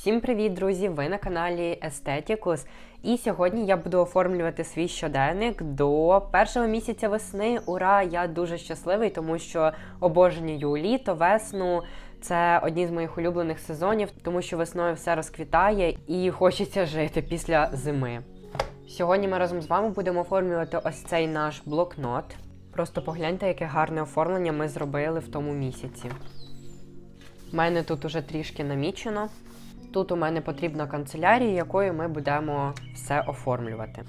Всім привіт, друзі! Ви на каналі Естетікус. І сьогодні я буду оформлювати свій щоденник до першого місяця весни. Ура! Я дуже щасливий, тому що обожнюю літо, весну. Це одні з моїх улюблених сезонів, тому що весною все розквітає і хочеться жити після зими. Сьогодні ми разом з вами будемо оформлювати ось цей наш блокнот. Просто погляньте, яке гарне оформлення ми зробили в тому місяці. У мене тут уже трішки намічено. Тут у мене потрібна канцелярія, якою ми будемо все оформлювати.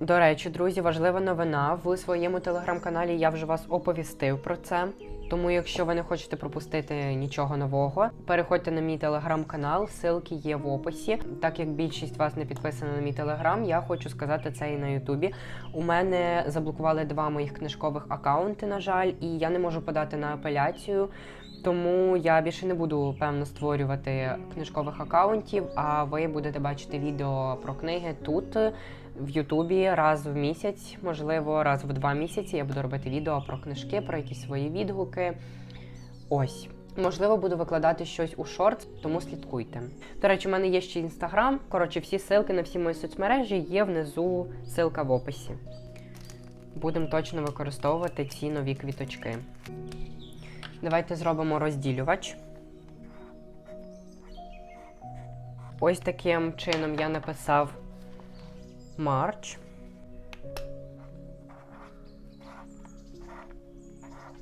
До речі, друзі, важлива новина. В своєму телеграм-каналі я вже вас оповістив про це. Тому, якщо ви не хочете пропустити нічого нового, переходьте на мій телеграм-канал, ссылки є в описі. Так як більшість вас не підписана на мій телеграм, я хочу сказати це і на Ютубі. У мене заблокували два моїх книжкових акаунти, на жаль, і я не можу подати на апеляцію. Тому я більше не буду певно створювати книжкових акаунтів. А ви будете бачити відео про книги тут в Ютубі раз в місяць, можливо, раз в два місяці. Я буду робити відео про книжки, про якісь свої відгуки. Ось. Можливо, буду викладати щось у шорт, тому слідкуйте. До речі, у мене є ще інстаграм. Коротше, всі ссылки на всі мої соцмережі є внизу ссылка в описі. Будемо точно використовувати ці нові квіточки. Давайте зробимо розділювач. Ось таким чином я написав Марч.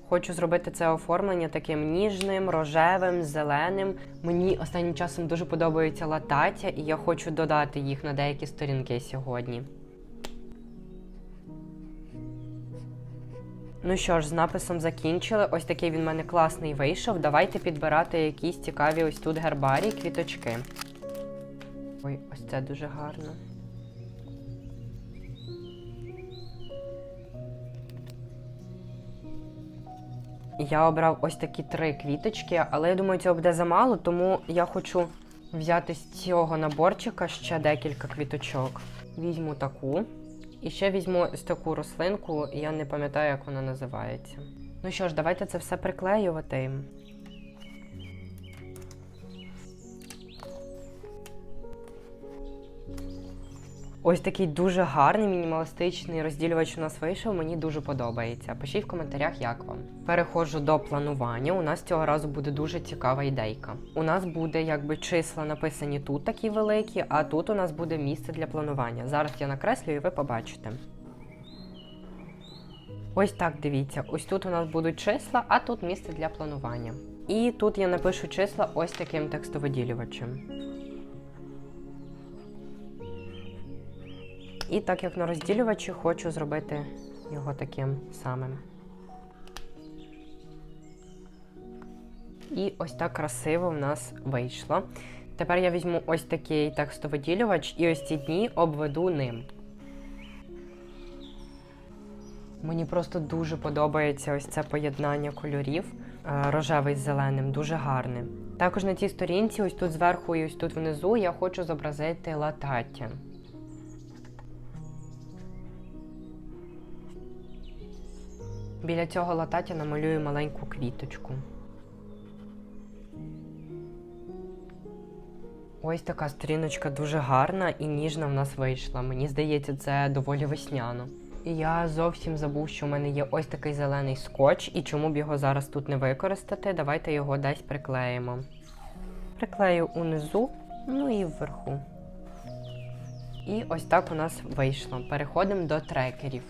Хочу зробити це оформлення таким ніжним, рожевим, зеленим. Мені останнім часом дуже подобається латаття, і я хочу додати їх на деякі сторінки сьогодні. Ну що ж, з написом закінчили. Ось такий він в мене класний вийшов. Давайте підбирати якісь цікаві ось тут гербарії, квіточки. Ой, ось це дуже гарно. Я обрав ось такі три квіточки, але я думаю, цього буде замало, тому я хочу взяти з цього наборчика ще декілька квіточок. Візьму таку. І ще візьму ось таку рослинку, я не пам'ятаю, як вона називається. Ну що ж, давайте це все приклеювати. Ось такий дуже гарний мінімалістичний розділювач у нас вийшов. Мені дуже подобається. Пишіть в коментарях, як вам. Переходжу до планування. У нас цього разу буде дуже цікава ідейка. У нас буде якби числа написані тут такі великі, а тут у нас буде місце для планування. Зараз я накреслю і ви побачите. Ось так дивіться. Ось тут у нас будуть числа, а тут місце для планування. І тут я напишу числа ось таким текстовиділювачем. І так як на розділювачі, хочу зробити його таким самим. І ось так красиво в нас вийшло. Тепер я візьму ось такий текстовиділювач і ось ці дні обведу ним. Мені просто дуже подобається ось це поєднання кольорів е, рожевий з зеленим, дуже гарне. Також на цій сторінці, ось тут зверху і ось тут внизу, я хочу зобразити латаття. Біля цього латаття намалюю маленьку квіточку. Ось така сторіночка дуже гарна і ніжна в нас вийшла. Мені здається, це доволі весняно. І я зовсім забув, що в мене є ось такий зелений скотч, і чому б його зараз тут не використати. Давайте його десь приклеїмо. Приклею унизу, ну і вверху. І ось так у нас вийшло. Переходимо до трекерів.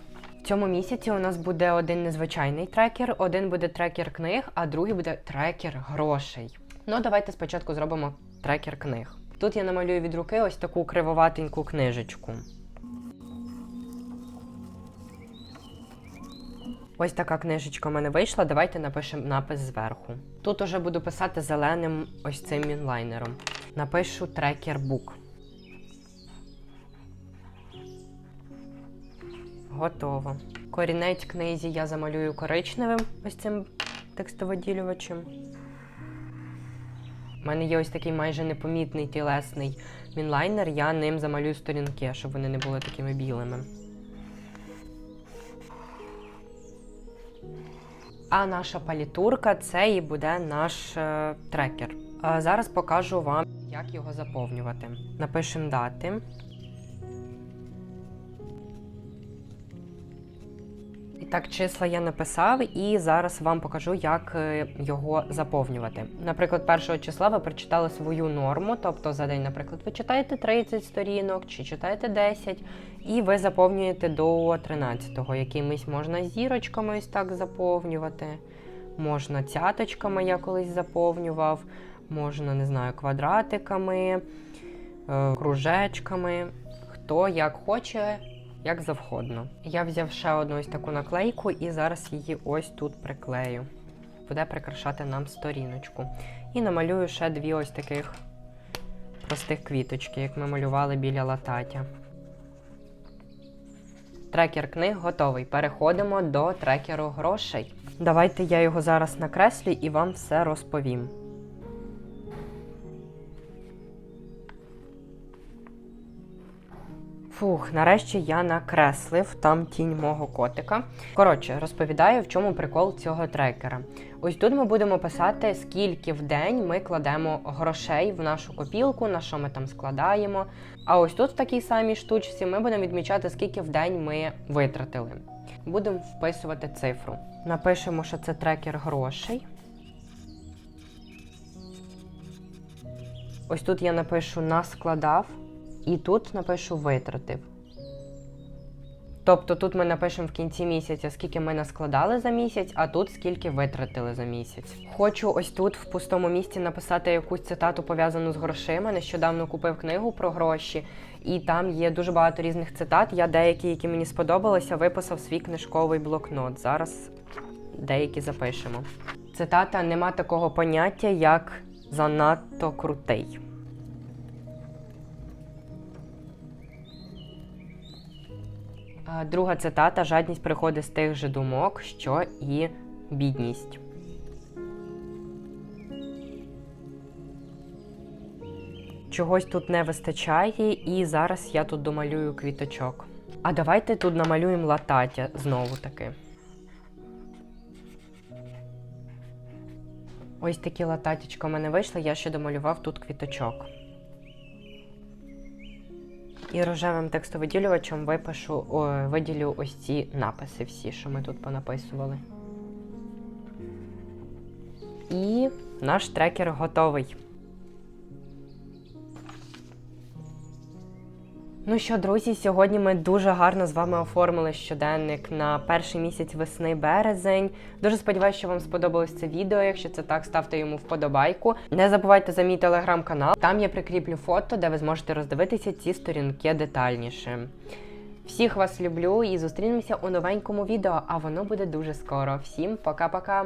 В цьому місяці у нас буде один незвичайний трекер, один буде трекер книг, а другий буде трекер грошей. Ну, давайте спочатку зробимо трекер книг. Тут я намалюю від руки ось таку кривоватеньку книжечку. Ось така книжечка у мене вийшла. Давайте напишемо напис зверху. Тут уже буду писати зеленим ось цим мінлайнером. Напишу трекер бук. Готово. Корінець книзі я замалюю коричневим ось цим текстовиділювачем. У мене є ось такий майже непомітний тілесний мінлайнер, я ним замалюю сторінки, щоб вони не були такими білими. А наша палітурка це і буде наш е, трекер. А зараз покажу вам, як його заповнювати. Напишемо дати. Так, числа я написав, і зараз вам покажу, як е, його заповнювати. Наприклад, першого числа ви прочитали свою норму, тобто за день, наприклад, ви читаєте 30 сторінок чи читаєте 10, і ви заповнюєте до 13-го. Якимись можна зірочками ось так заповнювати, можна цяточками, я колись заповнював, можна, не знаю, квадратиками, е, кружечками. Хто як хоче, як завгодно. Я взяв ще одну ось таку наклейку і зараз її ось тут приклею. Буде прикрашати нам сторіночку. І намалюю ще дві ось таких простих квіточки, як ми малювали біля лататя. Трекер книг готовий. Переходимо до трекеру грошей. Давайте я його зараз накреслю і вам все розповім. Фух, нарешті я накреслив там тінь мого котика. Коротше, розповідаю, в чому прикол цього трекера. Ось тут ми будемо писати, скільки в день ми кладемо грошей в нашу копілку, на що ми там складаємо. А ось тут в такій самій штучці ми будемо відмічати, скільки в день ми витратили. Будемо вписувати цифру. Напишемо, що це трекер грошей. Ось тут я напишу наскладав. І тут напишу витратив. Тобто тут ми напишемо в кінці місяця, скільки ми наскладали за місяць, а тут скільки витратили за місяць. Хочу ось тут в пустому місці написати якусь цитату пов'язану з грошима. Нещодавно купив книгу про гроші, і там є дуже багато різних цитат. Я деякі, які мені сподобалися, виписав свій книжковий блокнот. Зараз деякі запишемо. Цитата нема такого поняття, як занадто крутий. Друга цитата: жадність приходить з тих же думок, що і бідність. Чогось тут не вистачає, і зараз я тут домалюю квіточок. А давайте тут намалюємо латаття знову таки. Ось такі лататічка в мене вийшли, я ще домалював тут квіточок. І рожевим текстовиділювачем випишу, о, виділю ось ці написи всі, що ми тут понаписували. І наш трекер готовий. Ну що, друзі, сьогодні ми дуже гарно з вами оформили щоденник на перший місяць весни березень. Дуже сподіваюся, що вам сподобалось це відео. Якщо це так, ставте йому вподобайку. Не забувайте за мій телеграм-канал. Там я прикріплю фото, де ви зможете роздивитися ці сторінки детальніше. Всіх вас люблю і зустрінемося у новенькому відео, а воно буде дуже скоро. Всім пока-пока!